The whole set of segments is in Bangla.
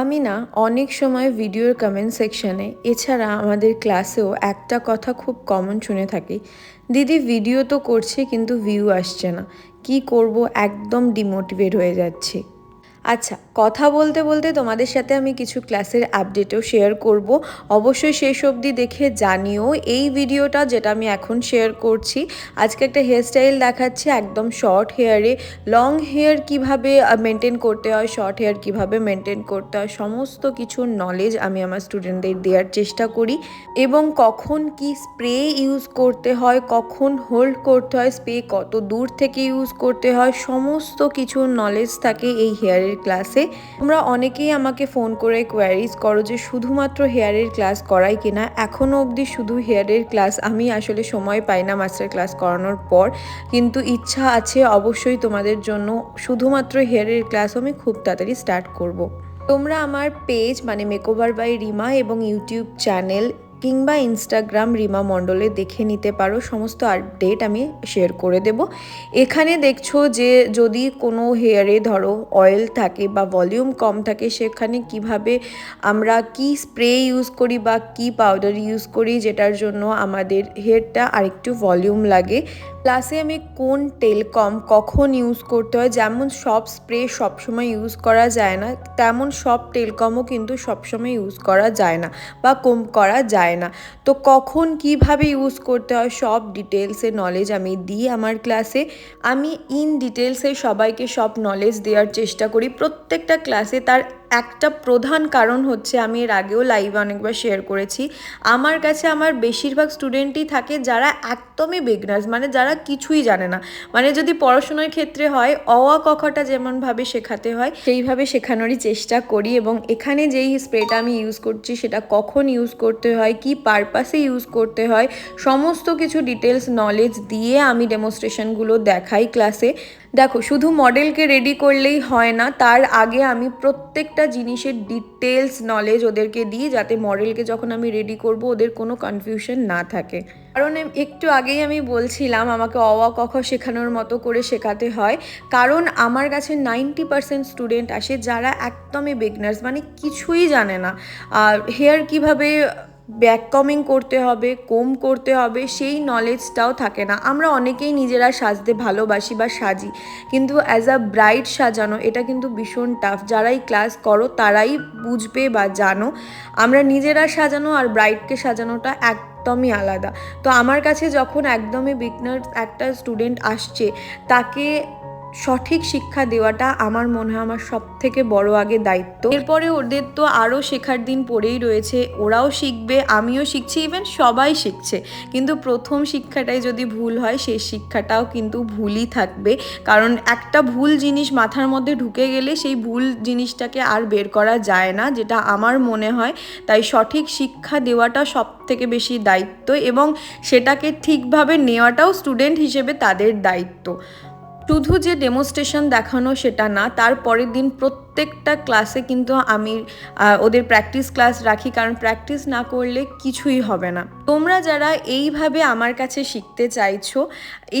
আমি না অনেক সময় ভিডিওর কমেন্ট সেকশানে এছাড়া আমাদের ক্লাসেও একটা কথা খুব কমন শুনে থাকি। দিদি ভিডিও তো করছে কিন্তু ভিউ আসছে না। কি করব? একদম ডিমোটিভেট হয়ে যাচ্ছি। আচ্ছা কথা বলতে বলতে তোমাদের সাথে আমি কিছু ক্লাসের আপডেটও শেয়ার করব। অবশ্যই শেষ অবধি দেখে জানিও এই ভিডিওটা যেটা আমি এখন শেয়ার করছি। আজকে একটা হেয়ারস্টাইল দেখাচ্ছি একদম শর্ট হেয়ারে লং হেয়ার কীভাবে মেনটেন করতে হয় শর্ট হেয়ার কীভাবে মেনটেন করতে হয়, সমস্ত কিছু নলেজ আমি আমার স্টুডেন্টদের দেওয়ার চেষ্টা করি। এবং কখন কি স্প্রে ইউজ করতে হয়, কখন হোল্ড করতে হয় স্প্রে কত দূর থেকে ইউজ করতে হয়, সমস্ত কিছু নলেজ থাকে এই হেয়ারের ক্লাসে তোমরা অনেকেই আমাকে ফোন করে কোয়ারিজ করো যে শুধুমাত্র হেয়ারের ক্লাস করাই কিনা? এখনও অবধি শুধু হেয়ারের ক্লাস আমি আসলে সময় পাই না মাস্টার ক্লাস করানোর পর। কিন্তু ইচ্ছা আছে অবশ্যই তোমাদের জন্য শুধুমাত্র হেয়ারের ক্লাস আমি খুব তাড়াতাড়ি স্টার্ট করব। তোমরা আমার পেজ মানে মেকওভার বাই রিমা এবং ইউটিউব চ্যানেল কিংবা ইনস্টাগ্রাম রিমা মণ্ডলে দেখে নিতে পারো। সমস্ত আপডেট আমি শেয়ার করে দেব। এখানে দেখছ যে, যদি কোনো হেয়ারে ধরো অয়েল থাকে বা ভলিউম কম থাকে, সেখানে কীভাবে আমরা কি স্প্রে ইউজ করি বা কি পাউডার ইউজ করি, যেটার জন্য আমাদের হেয়ারটা আরেকটু ভলিউম লাগে। প্লাসে আমি কোন টেলকম কখন ইউজ করতে হয়, যেমন সব স্প্রে সবসময় ইউজ করা যায় না, তেমন সব টেলকমও কিন্তু সবসময় ইউজ করা যায় না বা কম করা যায় না। তো কখন কীভাবে ইউজ করতে হয়, সব ডিটেলসে নলেজ আমি দিই আমার ক্লাসে আমি ইন ডিটেলসে সবাইকে সব নলেজ দেওয়ার চেষ্টা করি, প্রত্যেকটা ক্লাসে তার একটা প্রধান কারণ হচ্ছে আমি এর আগেও লাইভে অনেকবার শেয়ার করেছি। আমার কাছে আমার বেশিরভাগ স্টুডেন্টই থাকে যারা একদমই বিগনার্স মানে যারা কিছুই জানে না। মানে যদি পড়াশোনার ক্ষেত্রে হয় অওয়া কখটা যেমনভাবে শেখাতে হয়, সেইভাবে শেখানোরই চেষ্টা করি এবং এখানে যেই স্প্রেটা আমি ইউজ করছি, সেটা কখন ইউজ করতে হয়, কি পারপাসে ইউজ করতে হয়, সমস্ত কিছু ডিটেলস নলেজ দিয়ে আমি ডেমনস্ট্রেশনগুলো দেখাই ক্লাসে দেখো, শুধু মডেলকে রেডি করলেই হয় না, তার আগে আমি প্রত্যেকটা জিনিসের ডিটেলস নলেজ ওদেরকে দিই, যাতে মডেলকে যখন আমি রেডি করব, ওদের কোনো কনফিউশন না থাকে। কারণ একটু আগেই আমি বলছিলাম, আমাকে অওয়া কখ শেখানোর মতো করে শেখাতে হয়। কারণ আমার কাছে নাইনটি পার্সেন্ট স্টুডেন্ট আসে যারা একদমই বিগনার্স মানে কিছুই জানে না। আর হেয়ার কীভাবে ব্যাক কমিং করতে হবে কোম করতে হবে, সেই নলেজটাও থাকে না। আমরা অনেকেই নিজেরা সাজতে ভালোবাসি বা সাজি, কিন্তু অ্যাজ আ ব্রাইড সাজানো, এটা কিন্তু ভীষণ টাফ যারাই ক্লাস করো, তারাই বুঝবে বা জানো, আমরা নিজেরা সাজানো আর ব্রাইডকে সাজানোটা এক একদমই আলাদা। তো আমার কাছে যখন একদমই বিগনার একটা স্টুডেন্ট আসছে, তাকে সঠিক শিক্ষা দেওয়াটা আমার মনে হয় আমার সব থেকে বড় আগে দায়িত্ব। এরপরে ওদের তো আরও শেখার দিন পড়েই রয়েছে। ওরাও শিখবে, আমিও শিখছি ইভেন সবাই শিখছে। কিন্তু প্রথম শিক্ষাটাই যদি ভুল হয়, সেই শিক্ষাটাও কিন্তু ভুলই থাকবে। কারণ একটা ভুল জিনিস মাথার মধ্যে ঢুকে গেলে সেই ভুল জিনিসটাকে আর বের করা যায় না, যেটা আমার মনে হয়। তাই সঠিক শিক্ষা দেওয়াটা সব থেকে বেশি দায়িত্ব এবং সেটাকে ঠিকভাবে নেওয়াটাও স্টুডেন্ট হিসেবে তাদের দায়িত্ব। শুধু যে ডেমোস্ট্রেশন দেখানো সেটা না তার পরের দিন প্রত্যেকটা ক্লাসে কিন্তু আমি ওদের প্র্যাকটিস ক্লাস রাখি, কারণ প্র্যাকটিস না করলে কিছুই হবে না। তোমরা যারা এইভাবে আমার কাছে শিখতে চাইছো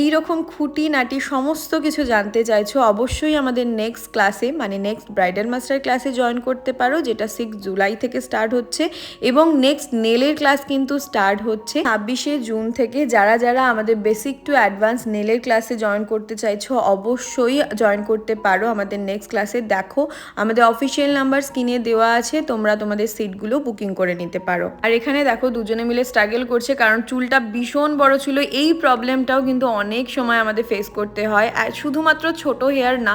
এই রকম খুঁটি নাটি সমস্ত কিছু জানতে চাইছো, অবশ্যই আমাদের নেক্সট ক্লাসে মানে নেক্সট ব্রাইডাল মাস্টার ক্লাসে জয়েন করতে পারো, যেটা সিক্স জুলাই থেকে স্টার্ট হচ্ছে, এবং নেক্সট নেলের ক্লাস কিন্তু স্টার্ট হচ্ছে ছাব্বিশে জুন থেকে। যারা যারা আমাদের বেসিক টু অ্যাডভান্স নেলের ক্লাসে জয়েন করতে চাইছো, অবশ্যই জয়েন করতে পারো আমাদের নেক্সট ক্লাসে দেখো আমাদের অফিসিয়াল নাম্বার স্ক্রিনে দেওয়া আছে, তোমরা তোমাদের সিটগুলো বুকিং করে নিতে পারো। আর এখানে দেখো, দুজনে মিলে স্ট্রাগল করছে, কারণ চুলটা ভীষণ বড় ছিল, এই প্রবলেমটাও কিন্তু অনেক সময় আমাদের ফেস করতে হয়। শুধুমাত্র ছোট হেয়ার না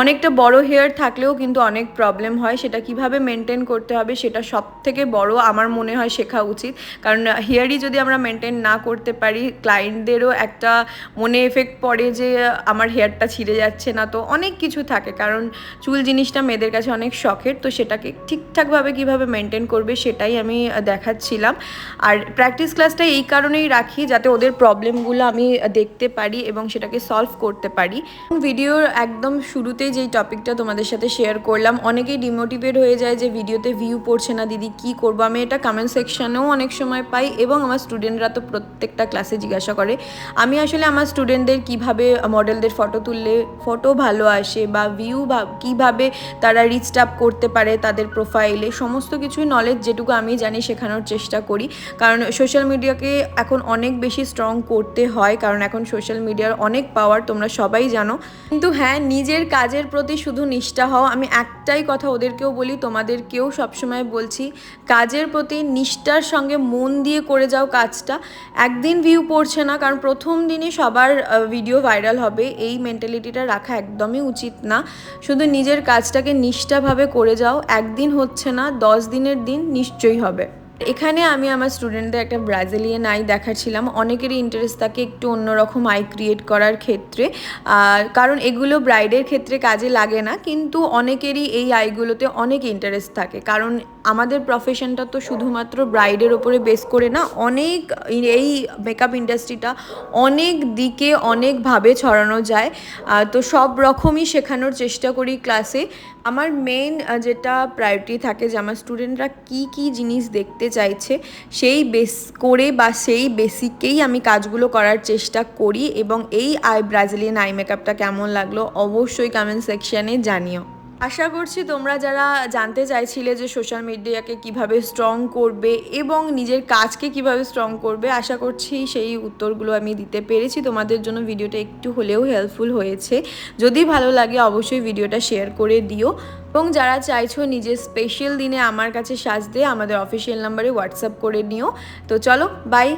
অনেকটা বড় হেয়ার থাকলেও কিন্তু অনেক প্রবলেম হয়। সেটা কীভাবে মেনটেন করতে হবে সেটা সব থেকে বড় আমার মনে হয় শেখা উচিত। কারণ হেয়ারই যদি আমরা মেনটেন না করতে পারি ক্লায়েন্টদেরও একটা মনে এফেক্ট পড়ে যে, আমার হেয়ারটা ছিঁড়ে যাচ্ছে না। তো অনেক কিছু থাকে। কারণ চুল জিনিসটা মেয়েদের কাছে অনেক শখের। তো সেটাকে ঠিকঠাকভাবে কীভাবে মেনটেন করবে সেটাই আমি দেখাচ্ছিলাম। আর প্র্যাকটিস ক্লাসটা এই কারণেই রাখি যাতে ওদের প্রবলেমগুলো আমি দেখতে পারি এবং সেটাকে সলভ করতে পারি। ভিডিওর একদম শুরুতে শুরুতেই যেই টপিকটা তোমাদের সাথে শেয়ার করলাম, অনেকেই ডিমোটিভেট হয়ে যায় যে ভিডিওতে ভিউ পড়ছে না, দিদি, কি করব? আমি এটা কমেন্ট সেকশানেও অনেক সময় পাই এবং আমার স্টুডেন্টরা তো প্রত্যেকটা ক্লাসে জিজ্ঞাসা করে। আমি আসলে আমার স্টুডেন্টদের কীভাবে মডেলদের ফটো তুললে ফটো ভালো আসে বা ভিউ কীভাবে তারা রিচ আপ করতে পারে তাদের প্রোফাইলে সমস্ত কিছুই নলেজ যেটুকু আমি জানি শেখানোর চেষ্টা করি। কারণ সোশ্যাল মিডিয়াকে এখন অনেক বেশি স্ট্রং করতে হয়, কারণ এখন সোশ্যাল মিডিয়ার অনেক পাওয়ার তোমরা সবাই জানো। কিন্তু হ্যাঁ নিজের কাজের প্রতি শুধু নিষ্ঠা হও। আমি একটাই কথা ওদেরকেও বলি, তোমাদেরকেও সবসময় বলছি, কাজের প্রতি নিষ্ঠার সঙ্গে মন দিয়ে করে যাও কাজটা। একদিন ভিউ পড়ছে না, কারণ প্রথম দিনই সবার ভিডিও ভাইরাল হবে। এই মেন্টালিটিটা রাখা একদমই উচিত না। শুধু নিজের কাজটাকে নিষ্ঠাভাবে করে যাও। একদিন হচ্ছে না, দশ দিনের দিন নিশ্চয়ই হবে। এখানে আমি আমার স্টুডেন্টদের একটা ব্রাজিলিয়ান আই দেখাচ্ছিলাম। অনেকেরই ইন্টারেস্ট থাকে একটু অন্যরকম আই ক্রিয়েট করার ক্ষেত্রে। আর কারণ এগুলো ব্রাইডের ক্ষেত্রে কাজে লাগে না, কিন্তু অনেকেরই এই আইগুলোতে অনেক ইন্টারেস্ট থাকে। কারণ আমাদের প্রফেশনটা তো শুধুমাত্র ব্রাইডের ওপরে বেস করে না, অনেক এই মেকআপ ইন্ডাস্ট্রিটা অনেক দিকে অনেকভাবে ছড়ানো যায়। তো সব রকমই শেখানোর চেষ্টা করি ক্লাসে আমার মেন যেটা প্রায়োরিটি থাকে যে আমার স্টুডেন্টরা কি কি জিনিস দেখতে চাইছে, সেই বেস করে বা সেই বেসিকেই আমি কাজগুলো করার চেষ্টা করি এবং এই আই ব্রাজিলিয়ান আই মেকআপটা কেমন লাগল অবশ্যই কমেন্ট সেকশানে জানিও। আশা করছি তোমরা যারা জানতে চাইছিলে যে সোশ্যাল মিডিয়াকে কীভাবে স্ট্রং করবে এবং নিজের কাজকে কীভাবে স্ট্রং করবে, আশা করছি সেই উত্তরগুলো আমি দিতে পেরেছি। তোমাদের জন্য ভিডিওটা একটু হলেও হেল্পফুল হয়েছে। যদি ভালো লাগে অবশ্যই ভিডিওটা শেয়ার করে দিও। এবং যারা চাইছো নিজের স্পেশাল দিনে আমার কাছে সাজতে, আমাদের অফিসিয়াল নাম্বারে হোয়াটসঅ্যাপ করে নিও। তো চলো বাই